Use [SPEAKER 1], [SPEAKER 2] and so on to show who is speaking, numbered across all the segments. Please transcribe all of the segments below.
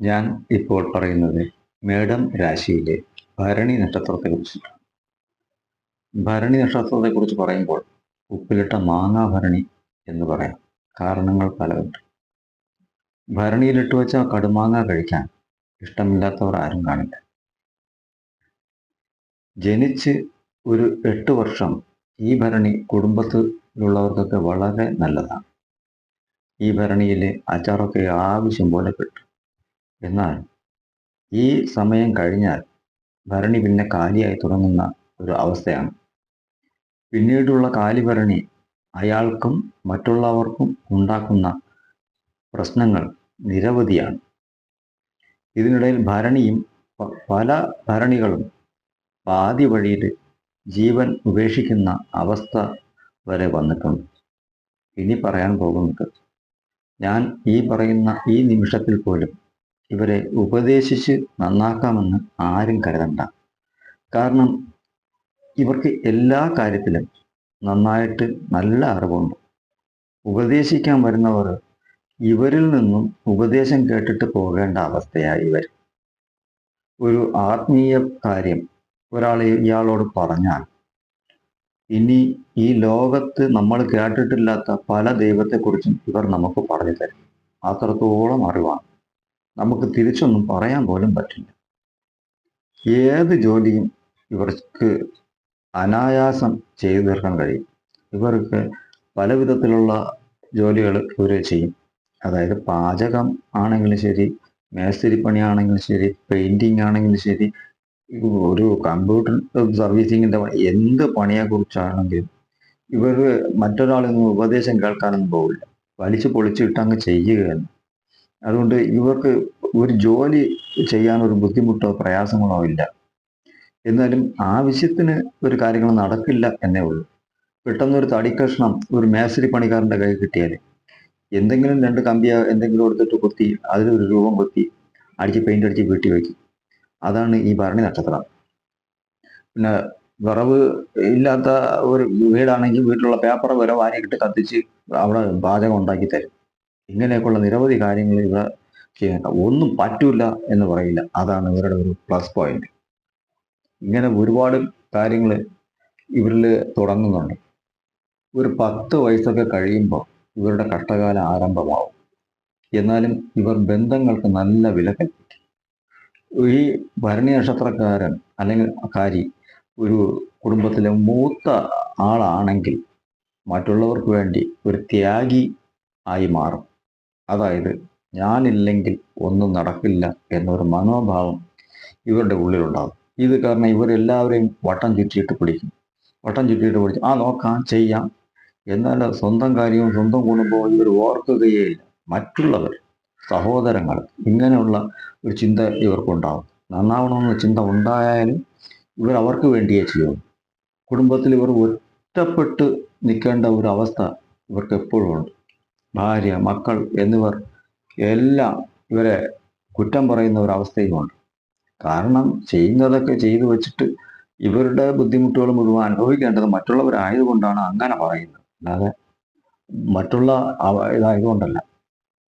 [SPEAKER 1] ഞാൻ ഇപ്പോൾ പറയുന്നത് മേടം രാശിയിലെ ഭരണി നക്ഷത്രത്തെക്കുറിച്ചിട്ടാണ് ഭരണി നക്ഷത്രത്തെ കുറിച്ച് പറയുമ്പോൾ ഉപ്പിലിട്ട മാങ്ങാ ഭരണി എന്ന് പറയാം. കാരണങ്ങൾ പലതുണ്ട്. ഭരണിയിലിട്ട് വെച്ച കടുമാങ്ങ കഴിക്കാൻ ഇഷ്ടമില്ലാത്തവർ ആരും കാണില്ല. ജനിച്ച് ഒരു എട്ട് വർഷം ഈ ഭരണി കുടുംബത്തിലുള്ളവർക്കൊക്കെ വളരെ നല്ലതാണ്. ഈ ഭരണിയിലെ അച്ചാറൊക്കെ ആവശ്യം പോലെ കിട്ടും എന്നാൽ ഈ സമയം കഴിഞ്ഞാൽ ഭരണി പിന്നെ കാലിയായി തുടങ്ങുന്ന ഒരു അവസ്ഥയാണ്. പിന്നീടുള്ള കാലിഭരണി അയാൾക്കും മറ്റുള്ളവർക്കും ഉണ്ടാക്കുന്ന പ്രശ്നങ്ങൾ നിരവധിയാണ്. ഇതിനിടയിൽ ഭരണിയും പല ഭരണികളും പാതി വഴിയിൽ ജീവൻ ഉപേക്ഷിക്കുന്ന അവസ്ഥ വരെ വന്നിട്ടുണ്ട്. ഇനി പറയാൻ പോകുന്നത് ഞാൻ ഈ പറയുന്ന ഈ നിമിഷത്തിൽ പോലും ഇവരെ ഉപദേശിച്ച് നന്നാക്കാമെന്ന് ആരും കരുതണ്ട. കാരണം ഇവർക്ക് എല്ലാ കാര്യത്തിലും നന്നായിട്ട് നല്ല അറിവുണ്ട്. ഉപദേശിക്കാൻ വരുന്നവർ ഇവരിൽ നിന്നും ഉപദേശം കേട്ടിട്ട് പോകേണ്ട അവസ്ഥയായി വരും. ഒരു ആത്മീയ കാര്യം ഒരാൾ ഇയാളോട് പറഞ്ഞാൽ ഇനി ഈ ലോകത്ത് നമ്മൾ കേട്ടിട്ടില്ലാത്ത പല ദൈവത്തെക്കുറിച്ചും ഇവർ നമുക്ക് പറഞ്ഞു തരും. അത്രത്തോളം അറിവാണ്. നമുക്ക് തിരിച്ചൊന്നും പറയാൻ പോലും പറ്റില്ല. ഏത് ജോലിയും ഇവർക്ക് അനായാസം ചെയ്തു തീർക്കാൻ കഴിയും. ഇവർക്ക് പല വിധത്തിലുള്ള ജോലികൾ ഇവർ ചെയ്യും. അതായത് പാചകം ആണെങ്കിലും ശരി മേസ്തിരിപ്പണി ആണെങ്കിലും ശരി പെയിന്റിങ് ആണെങ്കിലും ശരി ഒരു കമ്പ്യൂട്ടർ സർവീസിങ്ങിന്റെ എന്ത് പണിയെ കുറിച്ചാണെങ്കിലും ഇവർ മറ്റൊരാളിൽ നിന്ന് ഉപദേശം കേൾക്കാനൊന്നും പോകില്ല വലിച്ചു പൊളിച്ചിട്ട് അങ്ങ് ചെയ്യുകയാണ്. അതുകൊണ്ട് ഇവർക്ക് ഒരു ജോലി ചെയ്യാൻ ഒരു ബുദ്ധിമുട്ടോ പ്രയാസങ്ങളോ ഇല്ല. എന്നാലും ആവശ്യത്തിന് ഒരു കാര്യങ്ങൾ നടക്കില്ല എന്നേ ഉള്ളൂ. പെട്ടെന്നൊരു തടിക്കഷ്ണം ഒരു മേസരി പണിക്കാരന്റെ കൈ കിട്ടിയാൽ എന്തെങ്കിലും രണ്ട് കമ്പിയ എന്തെങ്കിലും എടുത്തിട്ട് കുത്തി അതിലൊരു രൂപം കൊത്തി അടിച്ച് പെയിന്റ് അടിച്ച് വീട്ടി വയ്ക്കും അതാണ് ഈ ഭരണി നക്ഷത്രം. പിന്നെ വിറവ് ഇല്ലാത്ത ഒരു വീടാണെങ്കിൽ വീട്ടിലുള്ള പേപ്പർ വരെ വാരിയിട്ട് കത്തിച്ച് അവിടെ പാചകം ഉണ്ടാക്കി തരും. ഇങ്ങനെയൊക്കെയുള്ള നിരവധി കാര്യങ്ങൾ ഇവ ചെയ്യുന്നുണ്ട് ഒന്നും പറ്റൂല എന്ന് പറയില്ല. അതാണ് ഇവരുടെ ഒരു പ്ലസ് പോയിന്റ് ഇങ്ങനെ ഒരുപാട് കാര്യങ്ങൾ ഇവരിൽ തുടങ്ങുന്നുണ്ട്. ഒരു പത്ത് വയസ്സൊക്കെ കഴിയുമ്പോൾ ഇവരുടെ കഷ്ടകാലം ആരംഭമാവും. എന്നാലും ഇവർ ബന്ധങ്ങൾക്ക് നല്ല വില കൽപ്പിക്കും. ഈ ഭരണി നക്ഷത്രക്കാരൻ അല്ലെങ്കിൽ കാരി ഒരു കുടുംബത്തിലെ മൂത്ത ആളാണെങ്കിൽ മറ്റുള്ളവർക്ക് വേണ്ടി ഒരു ത്യാഗി ആയി മാറും. അതായത് ഞാനില്ലെങ്കിൽ ഒന്നും നടക്കില്ല എന്നൊരു മനോഭാവം ഇവരുടെ ഉള്ളിലുണ്ടാകും. ഇത് കാരണം ഇവരെല്ലാവരെയും വട്ടം ചുറ്റിയിട്ട് പിടിക്കും. വട്ടം ചുറ്റിയിട്ട് പിടിച്ച് ആ നോക്കാം ചെയ്യാം. എന്നാൽ സ്വന്തം കാര്യവും സ്വന്തം കുടുംബവും ഇവർ ഓർക്കുകയേയില്ല. മറ്റുള്ളവർ സഹോദരങ്ങൾ ഇങ്ങനെയുള്ള ഒരു ചിന്ത ഇവർക്കുണ്ടാവും നന്നാവണമെന്ന ചിന്ത ഉണ്ടായാലും ഇവർ അവർക്ക് വേണ്ടിയേ ചെയ്യുള്ളൂ കുടുംബത്തിൽ ഇവർ ഒറ്റപ്പെട്ട് നിൽക്കേണ്ട ഒരു അവസ്ഥ ഇവർക്ക് എപ്പോഴും ഉണ്ട്. ഭാര്യ മക്കൾ എന്നിവർ എല്ലാം ഇവരെ കുറ്റം പറയുന്ന ഒരവസ്ഥയുമുണ്ട് കാരണം ചെയ്യുന്നതൊക്കെ ചെയ്തു വെച്ചിട്ട് ഇവരുടെ ബുദ്ധിമുട്ടുകൾ മുഴുവൻ അനുഭവിക്കേണ്ടത് മറ്റുള്ളവരായതുകൊണ്ടാണ് അങ്ങനെ പറയുന്നത്. അല്ലാതെ മറ്റുള്ള ഇതായതുകൊണ്ടല്ല.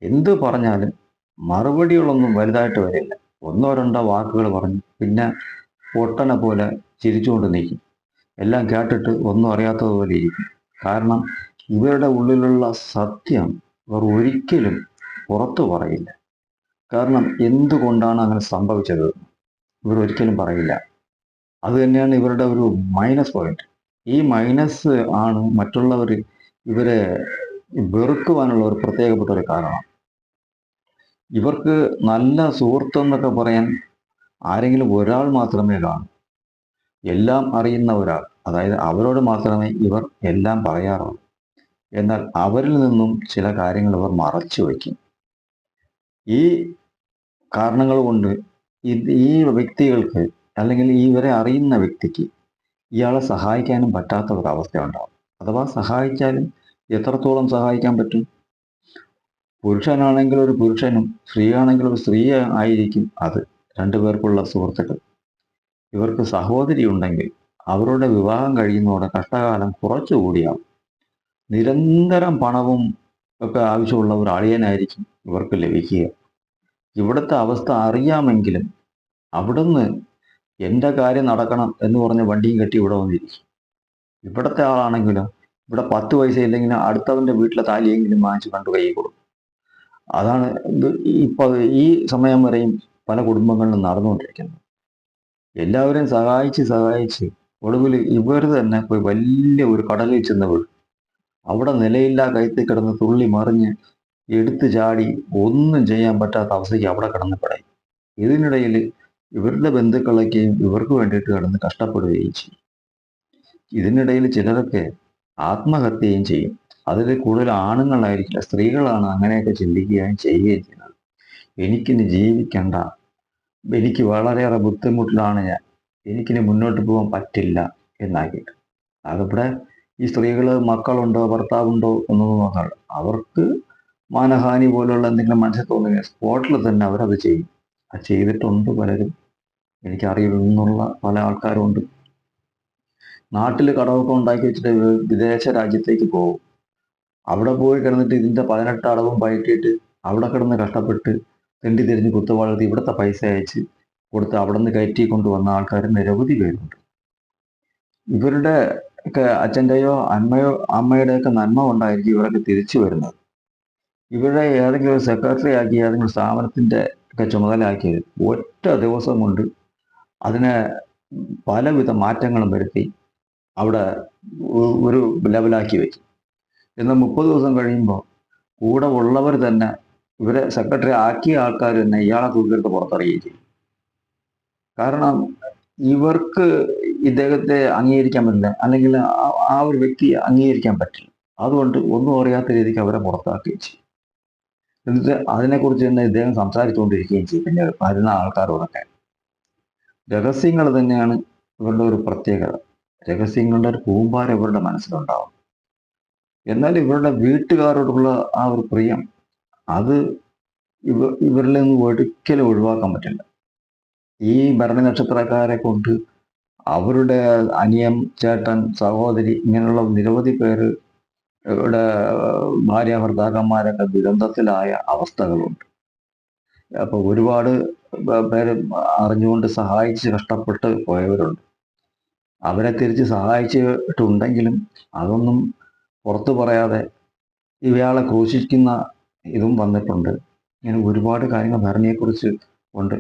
[SPEAKER 1] എന്ത് പറഞ്ഞാലും മറുപടികളൊന്നും വലുതായിട്ട് വരില്ല. ഒന്നോ രണ്ടോ വാക്കുകൾ പറഞ്ഞു പിന്നെ പൊട്ടനെ പോലെ ചിരിച്ചുകൊണ്ട് നിൽക്കും. എല്ലാം കേട്ടിട്ട് ഒന്നും അറിയാത്തതുപോലെ ഇരിക്കും. കാരണം ഇവരുടെ ഉള്ളിലുള്ള സത്യം അവർ ഒരിക്കലും പുറത്തു പറയില്ല. കാരണം എന്തുകൊണ്ടാണ് അങ്ങനെ സംഭവിച്ചത്? ഇവർ ഒരിക്കലും പറയില്ല. അത് തന്നെയാണ് ഇവരുടെ ഒരു മൈനസ് പോയിന്റ് ഈ മൈനസ് ആണ് മറ്റുള്ളവർ ഇവരെ വെറുക്കുവാനുള്ള ഒരു പ്രത്യേകപ്പെട്ട ഒരു കാരണം. ഇവർക്ക് നല്ല സുഹൃത്ത് എന്നൊക്കെ പറയാൻ ആരെങ്കിലും ഒരാൾ മാത്രമേ കാണൂ. എല്ലാം അറിയുന്ന ഒരാൾ അതായത് അവരോട് മാത്രമേ ഇവർ എല്ലാം പറയാറുള്ളൂ. എന്നാൽ അവരിൽ നിന്നും ചില കാര്യങ്ങൾ അവർ മറച്ചു വയ്ക്കും. ഈ കാരണങ്ങൾ കൊണ്ട് ഈ വ്യക്തികൾക്ക് അല്ലെങ്കിൽ ഇവരെ അറിയുന്ന വ്യക്തിക്ക് ഇയാളെ സഹായിക്കാനും പറ്റാത്ത ഒരു അവസ്ഥ ഉണ്ടാവും അഥവാ സഹായിച്ചാലും എത്രത്തോളം സഹായിക്കാൻ പറ്റും? പുരുഷനാണെങ്കിൽ ഒരു പുരുഷനും സ്ത്രീയാണെങ്കിൽ ഒരു സ്ത്രീ ആയിരിക്കും അത് രണ്ടുപേർക്കുള്ള സുഹൃത്തുക്കൾ. ഇവർക്ക് സഹോദരി ഉണ്ടെങ്കിൽ അവരുടെ വിവാഹം കഴിയുന്നതോടെ കഷ്ടകാലം കുറച്ചുകൂടിയാവും. നിരന്തരം പണവും ഒക്കെ ആവശ്യമുള്ള ഒരു അളിയനായിരിക്കും ഇവർക്ക് ലഭിക്കുക. ഇവിടുത്തെ അവസ്ഥ അറിയാമെങ്കിലും അവിടുന്ന് എന്റെ കാര്യം നടക്കണം എന്ന് പറഞ്ഞ് വണ്ടിയും കെട്ടി ഇവിടെ വന്നിരിക്കും. ഇവിടുത്തെ ആളാണെങ്കിലും ഇവിടെ പത്ത് പൈസ ഇല്ലെങ്കിലും അടുത്തവന്റെ വീട്ടിലെ താലിയെങ്കിലും വാങ്ങിച്ച് കണ്ടു കൈ കൊടുക്കും. അതാണ് ഇപ്പൊ ഈ സമയം വരെയും പല കുടുംബങ്ങളിലും നടന്നുകൊണ്ടിരിക്കുന്നത്. എല്ലാവരെയും സഹായിച്ച് സഹായിച്ച് ഒടുവിൽ ഇവർ തന്നെ പോയി വലിയ ഒരു കടലിൽ ചെന്ന് വീഴും അവിടെ നിലയില്ലാ കയത്തിൽ കിടന്ന് തുള്ളി മറിഞ്ഞ് എടുത്തു ചാടി ഒന്നും ചെയ്യാൻ പറ്റാത്ത അവസ്ഥയ്ക്ക് അവിടെ കിടന്ന് ഇതിനിടയിൽ ഇവരുടെ ബന്ധുക്കളൊക്കെയും ഇവർക്ക് വേണ്ടിയിട്ട് കിടന്ന് കഷ്ടപ്പെടുകയും ചെയ്യും. ഇതിനിടയിൽ ചിലരൊക്കെ ആത്മഹത്യയും ചെയ്യും. അതിൽ കൂടുതൽ ആണുങ്ങളായിരിക്കില്ല സ്ത്രീകളാണ് അങ്ങനെയൊക്കെ ചിന്തിക്കുകയും ചെയ്യുകയും ചെയ്യുന്നത്. എനിക്കിനി ജീവിക്കണ്ട. എനിക്ക് വളരെയേറെ ബുദ്ധിമുട്ടിലാണ് ഞാൻ. എനിക്കിനി മുന്നോട്ട് പോകാൻ പറ്റില്ല എന്നാക്കിയിട്ട്. അതിവിടെ ഈ സ്ത്രീകൾ മക്കളുണ്ടോ ഭർത്താവുണ്ടോ എന്നൊന്നും നോക്കാറില്ല. അവർക്ക് മാനഹാനി പോലുള്ള എന്തെങ്കിലും മനസ്സിൽ തോന്നുക സ്പോട്ടിൽ തന്നെ അവരത് ചെയ്യും. അത് ചെയ്തിട്ടുണ്ട് പലരും. എനിക്കറിയുന്നുള്ള പല ആൾക്കാരുണ്ട് നാട്ടിൽ കടമൊക്കെ ഉണ്ടാക്കി വെച്ചിട്ട് വിദേശ രാജ്യത്തേക്ക് പോകും. അവിടെ പോയി കിടന്നിട്ട് ഇതിന്റെ പതിനെട്ട് അടവും പയറ്റിയിട്ട് അവിടെ കിടന്ന് കഷ്ടപ്പെട്ട് തെണ്ടി തിരിഞ്ഞ് കുത്തു വളർത്തി ഇവിടുത്തെ പൈസ അയച്ച് കൊടുത്ത് അവിടെ നിന്ന് കയറ്റി കൊണ്ടുവന്ന ആൾക്കാർ നിരവധി പേരുണ്ട്. ഇവരുടെ ഒക്കെ അച്ഛന്റെയോ അമ്മയോ അമ്മയുടെയൊക്കെ നന്മ കൊണ്ടായിരിക്കും ഇവരൊക്കെ തിരിച്ചു വരുന്നത്. ഇവരെ ഏതെങ്കിലും ഒരു സെക്രട്ടറി ആക്കി ഏതെങ്കിലും സ്ഥാപനത്തിന്റെ ഒക്കെ ചുമതലയാക്കിയത് ഒറ്റ ദിവസം കൊണ്ട് അതിനെ പലവിധ മാറ്റങ്ങളും വരുത്തി അവിടെ ഒരു ലെവലാക്കി വെച്ചു. എന്നാൽ മുപ്പത് ദിവസം കഴിയുമ്പോൾ കൂടെ ഉള്ളവർ തന്നെ ഇവരെ സെക്രട്ടറി ആക്കിയ ആൾക്കാർ തന്നെ ഇയാളെ തൂക്കിയെടുത്ത് പുറത്തറിയുകയും ചെയ്യും. കാരണം ഇവർക്ക് ഇദ്ദേഹത്തെ അംഗീകരിക്കാൻ പറ്റില്ല. അല്ലെങ്കിൽ ആ- ഒരു വ്യക്തിയെ അംഗീകരിക്കാൻ പറ്റില്ല. അതുകൊണ്ട് ഒന്നും അറിയാത്ത രീതിക്ക് അവരെ പുറത്താക്കുകയും ചെയ്യും. എന്നിട്ട് അതിനെക്കുറിച്ച് തന്നെ ഇദ്ദേഹം സംസാരിച്ചുകൊണ്ടിരിക്കുകയും ചെയ്യും. പിന്നെ വരുന്ന ആൾക്കാരോടൊക്കെ. രഹസ്യങ്ങൾ തന്നെയാണ് ഇവരുടെ ഒരു പ്രത്യേകത. രഹസ്യങ്ങളുടെ ഒരു കൂമ്പാരം ഇവരുടെ മനസ്സിലുണ്ടാവും എന്നാൽ ഇവരുടെ വീട്ടുകാരോടുള്ള ആ ഒരു പ്രിയം അത് ഇവ ഇവരിൽ നിന്ന് ഒരിക്കലും ഒഴിവാക്കാൻ പറ്റില്ല. ഈ ഭരണി നക്ഷത്രക്കാരെ കൊണ്ട് അവരുടെ അനിയം ചേട്ടൻ സഹോദരി ഇങ്ങനെയുള്ള നിരവധി പേര് ഇവിടെ ഭാര്യ ഭർത്താക്കന്മാരൊക്കെ ദുരന്തത്തിലായ അവസ്ഥകളുണ്ട്. അപ്പോൾ ഒരുപാട് പേര് അറിഞ്ഞുകൊണ്ട് സഹായിച്ച് കഷ്ടപ്പെട്ട് പോയവരുണ്ട്. അവരെ തിരിച്ച് സഹായിച്ചിട്ടുണ്ടെങ്കിലും അതൊന്നും പുറത്തു പറയാതെ ഇവയാളെ ക്രൂശിക്കുന്ന ഇതും വന്നിട്ടുണ്ട്. ഇങ്ങനെ ഒരുപാട് കാര്യങ്ങൾ ഭരണിയെക്കുറിച്ച് ഉണ്ട്.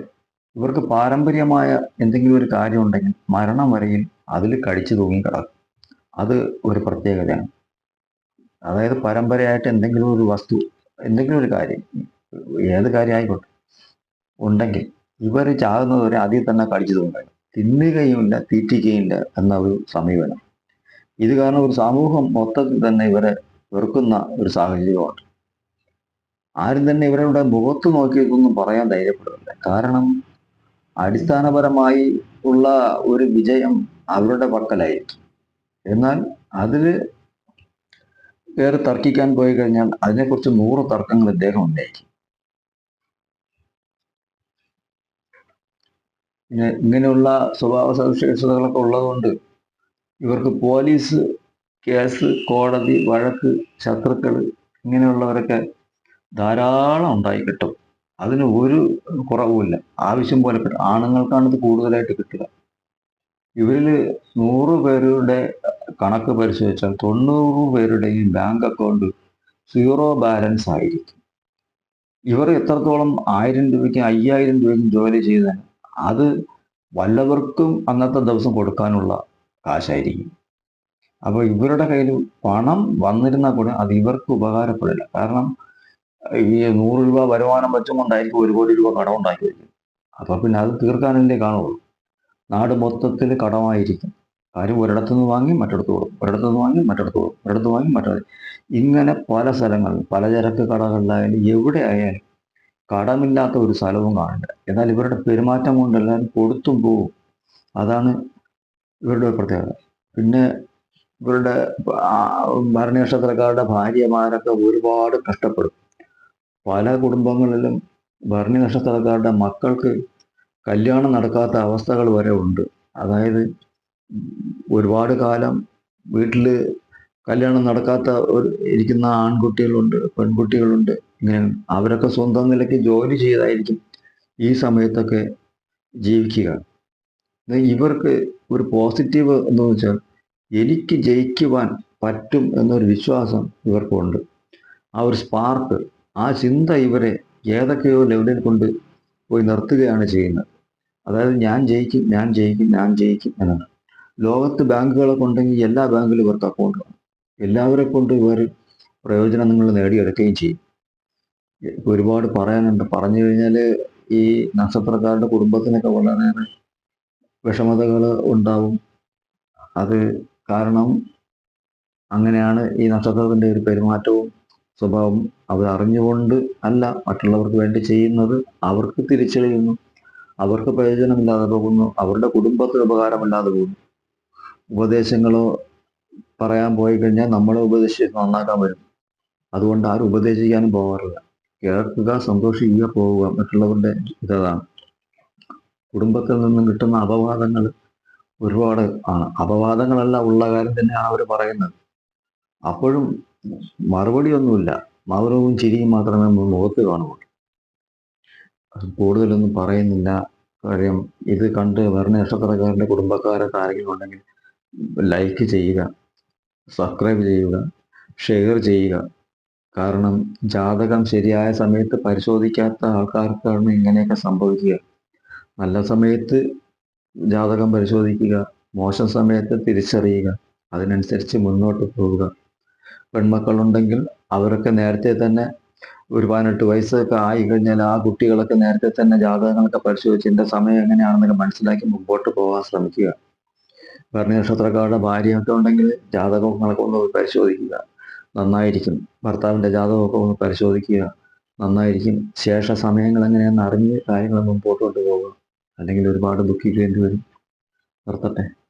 [SPEAKER 1] ഇവർക്ക് പാരമ്പര്യമായ എന്തെങ്കിലും ഒരു കാര്യം ഉണ്ടെങ്കിൽ മരണം വരെയും അതിൽ കടിച്ചു തൂങ്ങി കിടക്കും. അത് ഒരു പ്രത്യേകതയാണ്. അതായത് പരമ്പരയായിട്ട് എന്തെങ്കിലും ഒരു വസ്തു എന്തെങ്കിലും ഒരു കാര്യം ഏത് കാര്യം ആയിക്കോട്ടെ ഉണ്ടെങ്കിൽ ഇവർ ചാകുന്നത് വരെ അതിൽ തന്നെ കടിച്ചു തൂങ്ങും തിന്നുകയുമില്ല തീറ്റിക്കുകയില്ല എന്ന ഒരു സമീപനം. ഇത് കാരണം ഒരു സമൂഹം മൊത്തത്തിൽ തന്നെ ഇവരെ വെറുക്കുന്ന ഒരു സാഹചര്യമാണ്. ആരും തന്നെ ഇവരുടെ മുഖത്ത് നോക്കിയിട്ടൊന്നും പറയാൻ ധൈര്യപ്പെടുന്നില്ല. കാരണം അടിസ്ഥാനപരമായി ഉള്ള ഒരു വിജയം അവരുടെ പക്കലായിരിക്കും. എന്നാൽ അതിൽ കയറി തർക്കിക്കാൻ പോയി കഴിഞ്ഞാൽ അതിനെക്കുറിച്ച് നൂറ് തർക്കങ്ങൾ ഇദ്ദേഹം ഉണ്ടായിരിക്കും ഇങ്ങനെയുള്ള സ്വഭാവ സവിശേഷതകളൊക്കെ ഉള്ളതുകൊണ്ട് ഇവർക്ക് പോലീസ് കേസ് കോടതി വഴക്ക് ശത്രുക്കൾ ഇങ്ങനെയുള്ളവരൊക്കെ ധാരാളം ഉണ്ടായി കിട്ടും. അതിന് ഒരു കുറവുമില്ല. ആവശ്യം പോലെ കിട്ടും. ആണുങ്ങൾക്കാണ് ഇത് കൂടുതലായിട്ട് കിട്ടുക. ഇവരിൽ നൂറ് പേരുടെ കണക്ക് പരിശോധിച്ചാൽ തൊണ്ണൂറ് പേരുടെയും ബാങ്ക് അക്കൗണ്ട് സീറോ ബാലൻസ് ആയിരിക്കും. ഇവർ എത്രത്തോളം ആയിരം രൂപയ്ക്ക് അയ്യായിരം രൂപയ്ക്കും ജോലി ചെയ്താൽ അത് വല്ലവർക്കും അന്നത്തെ ദിവസം കൊടുക്കാനുള്ള കാശായിരിക്കും. അപ്പോൾ ഇവരുടെ കയ്യിൽ പണം വന്നിരുന്നാൽ കൂടെ അത് ഇവർക്ക് ഉപകാരപ്പെടില്ല. കാരണം ഈ നൂറ് രൂപ വരുമാനം വെച്ചുകൊണ്ടായിരിക്കും ഒരു കോടി രൂപ കടം ഉണ്ടാക്കി അപ്പോൾ അപ്പൊ പിന്നെ അത് തീർക്കാനല്ലേ കാണുള്ളൂ. നാട് മൊത്തത്തിൽ കടമായിരിക്കും. കാര്യം ഒരിടത്തു നിന്ന് വാങ്ങി മറ്റിടത്ത് കൊടുക്കും. ഒരിടത്തു നിന്ന് വാങ്ങി മറ്റിടത്ത് കൊടുക്കും. ഒരിടത്ത് വാങ്ങി മറ്റൊരു ഇങ്ങനെ പല സ്ഥലങ്ങളിൽ പലചരക്ക് കടകളിലായാലും എവിടെ ആയാലും കടമില്ലാത്ത ഒരു സ്ഥലവും കാണണ്ട. എന്നാൽ ഇവരുടെ പെരുമാറ്റം കൊണ്ട് എല്ലാവരും കൊടുത്തും പോകും അതാണ് ഇവരുടെ പ്രത്യേകത. പിന്നെ ഇവരുടെ ഭരണനക്ഷത്രക്കാരുടെ ഭാര്യമാരൊക്കെ ഒരുപാട് കഷ്ടപ്പെടും. പല കുടുംബങ്ങളിലും ഭരണി നക്ഷത്രക്കാരുടെ മക്കൾക്ക് കല്യാണം നടക്കാത്ത അവസ്ഥകൾ വരെ ഉണ്ട്. അതായത് ഒരുപാട് കാലം വീട്ടിൽ കല്യാണം നടക്കാത്ത ഒരു ഇരിക്കുന്ന ആൺകുട്ടികളുണ്ട് പെൺകുട്ടികളുണ്ട്. ഇങ്ങനെ അവരൊക്കെ സ്വന്തം നിലയ്ക്ക് ജോലി ചെയ്തായിരിക്കും ഈ സമയത്തൊക്കെ ജീവിക്കുക. ഇവർക്ക് ഒരു പോസിറ്റീവ് എന്ന് വെച്ചാൽ എനിക്ക് ജയിക്കുവാൻ പറ്റും എന്നൊരു വിശ്വാസം ഇവർക്കുണ്ട്. ആ ഒരു സ്പാർക്ക് ആ ചിന്ത ഇവരെ ഏതൊക്കെയോ ലെവലിൽ കൊണ്ട് പോയി നിർത്തുകയാണ് ചെയ്യുന്നത്. അതായത് ഞാൻ ജയിക്കും ഞാൻ ജയിക്കും ഞാൻ ജയിക്കും എന്നാണ്. ലോകത്ത് ബാങ്കുകളൊക്കെ ഉണ്ടെങ്കിൽ എല്ലാ ബാങ്കിലും ഇവർക്ക് അക്കൗണ്ട് വേണം. എല്ലാവരെ കൊണ്ട് ഇവർ പ്രയോജനം നിങ്ങൾ നേടിയെടുക്കുകയും ചെയ്യും. ഒരുപാട് പറയാനുണ്ട്. പറഞ്ഞു കഴിഞ്ഞാൽ ഈ നക്ഷത്രക്കാരുടെ കുടുംബത്തിനൊക്കെ വളരെയേറെ വിഷമതകൾ ഉണ്ടാവും. അത് കാരണം അങ്ങനെയാണ് ഈ നക്ഷത്രത്തിന്റെ ഒരു പെരുമാറ്റവും സ്വഭാവം അവരറിഞ്ഞുകൊണ്ട് അല്ല മറ്റുള്ളവർക്ക് വേണ്ടി ചെയ്യുന്നത്. അവർക്ക് തിരിച്ചറിയുന്നു. അവർക്ക് പ്രയോജനമില്ലാതെ പോകുന്നു. അവരുടെ കുടുംബത്തിന് ഉപകാരമില്ലാതെ പോകുന്നു. ഉപദേശങ്ങളോ പറയാൻ പോയി കഴിഞ്ഞാൽ നമ്മളെ ഉപദേശിച്ച് നന്നാക്കാൻ വരും. അതുകൊണ്ട് ആരും ഉപദേശിക്കാനും പോകാറില്ല. കേൾക്കുക സന്തോഷിക്കുക പോവുക മറ്റുള്ളവരുടെ ഇതാണ്. കുടുംബത്തിൽ നിന്നും കിട്ടുന്ന അപവാദങ്ങൾ ഒരുപാട് ആണ്. അപവാദങ്ങളല്ല ഉള്ള കാര്യം തന്നെയാണ് അവർ പറയുന്നത്. അപ്പോഴും മറുപടിയൊന്നുമില്ല. മൗനവും ചിരിയും മാത്രമേ നമ്മൾ മുഖത്ത് അത് കൂടുതലൊന്നും പറയുന്നില്ല. കാര്യം ഇത് കണ്ട് വേറെ നക്ഷത്രക്കാരുടെ കുടുംബക്കാരൊക്കെ ആരെങ്കിലും ഉണ്ടെങ്കിൽ ലൈക്ക് ചെയ്യുക സബ്സ്ക്രൈബ് ചെയ്യുക ഷെയർ ചെയ്യുക. കാരണം ജാതകം ശരിയായ സമയത്ത് പരിശോധിക്കാത്ത ആൾക്കാർക്കാണ് ഇങ്ങനെയൊക്കെ സംഭവിക്കുക. നല്ല സമയത്ത് ജാതകം പരിശോധിക്കുക മോശം സമയത്ത് തിരിച്ചറിയുക അതിനനുസരിച്ച് മുന്നോട്ട് പോവുക. പെൺമക്കളുണ്ടെങ്കിൽ അവരൊക്കെ നേരത്തെ തന്നെ ഒരു പതിനെട്ട് വയസ്സൊക്കെ ആയി കഴിഞ്ഞാൽ ആ കുട്ടികളൊക്കെ നേരത്തെ തന്നെ ജാതകങ്ങളൊക്കെ പരിശോധിച്ച് എന്റെ സമയം എങ്ങനെയാണെന്നൊക്കെ മനസ്സിലാക്കി മുമ്പോട്ട് പോകാൻ ശ്രമിക്കുക. ഭരണി നക്ഷത്രക്കാരുടെ ഭാര്യയൊക്കെ ഉണ്ടെങ്കിൽ ജാതകങ്ങളൊക്കെ ഒന്ന് പരിശോധിക്കുക. നന്നായിരിക്കും. ഭർത്താവിന്റെ ജാതകമൊക്കെ ഒന്ന് പരിശോധിക്കുക. നന്നായിരിക്കും. ശേഷ സമയങ്ങൾ എങ്ങനെയാണെന്ന് അറിഞ്ഞ് കാര്യങ്ങൾ മുമ്പോട്ട് കൊണ്ടുപോകുക അല്ലെങ്കിൽ ഒരുപാട് ദുഃഖിക്കേണ്ടി വരും. നിർത്തട്ടെ?